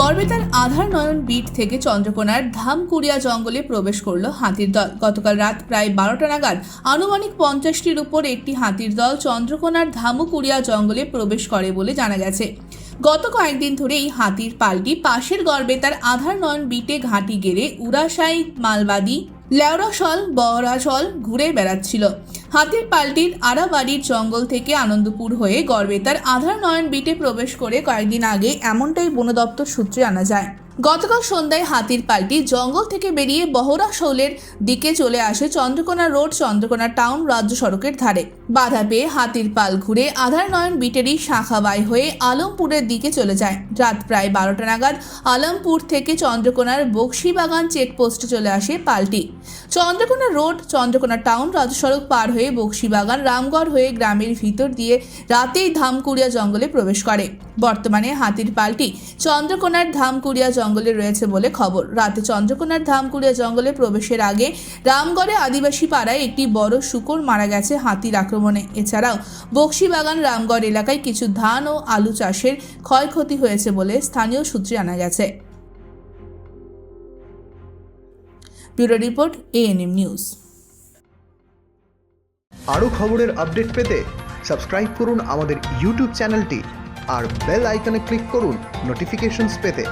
গড়বেতার আধার নয়ন bit থেকে চন্দ্রকোনার ধামকুড়িয়া জঙ্গলে প্রবেশ করল হাতির দল। গতকাল রাত প্রায় বারোটা নাগাদ আনুমানিক পঞ্চাশটির উপর একটি হাতির দল চন্দ্রকোনার ধামুকুড়িয়া জঙ্গলে প্রবেশ করে বলে জানা গেছে। গত কয়েকদিন ধরে এই হাতির পালটি পাশের গড়বেতার আধার নয়ন বিটে ঘাঁটি গেড়ে উড়াশাই, মালবাদী লেওরাশল বহরাশল ঘুরে বেড়াচ্ছিল। হাতির পাল্টির আড়াবাড়ির জঙ্গল থেকে আনন্দপুর হয়ে গর্বে তার আধার নয়ন বিটে প্রবেশ করে কয়েকদিন আগে এমনটাই বন দপ্তর সূত্রে আনা যায়। গতকাল সন্ধ্যায় হাতির পাল্টি জঙ্গল থেকে বেরিয়ে বহরা শৌলের দিকে চলে আসে চন্দ্রকোনা রোড, চন্দ্রকোনা টাউন রাজ্য সড়কের ধারে। বাধা পেয়ে হাতির পাল ঘুরে আধার নয়ন বিটেরই শাখাবাই হয়ে আলমপুরের দিকে চলে যায়। রাত প্রায় বারোটা নাগাদ আলমপুর থেকে চন্দ্রকোনার বক্সিবাগান চেকপোস্টে চলে আসে পাল্টি। চন্দ্রকোনা রোড, চন্দ্রকোনা টাউন রাজ্য সড়ক পার হয়ে বক্সিবাগান রামগড় হয়ে গ্রামের ভিতর দিয়ে রাতেই ধামকুড়িয়া জঙ্গলে প্রবেশ করে। বর্তমানে হাতির পালটি চন্দ্রকোনার ধামকুড়িয়া জঙ্গলে রয়েছে বলে খবর। রাতে চন্দ্রকোনার ধামকুড়িয়া জঙ্গলে প্রবেশের আগে রামগড়ে আদিবাসী পাড়ায় একটি বড় শুকর মারা গেছে হাতির আক্রমণে। এছাড়াও বক্সিবাগান রামগড় এলাকায় কিছু ধান ও আলু চাষের ক্ষয়ক্ষতি হয়েছে বলে স্থানীয় সূত্রে জানা গেছে। Bureau report, ANM news. আরও খবরের আপডেট পেতে সাবস্ক্রাইব করুন আমাদের ইউটিউব চ্যানেলটি আর বেল আইকনে ক্লিক করুন নোটিফিকেশনস পেতে।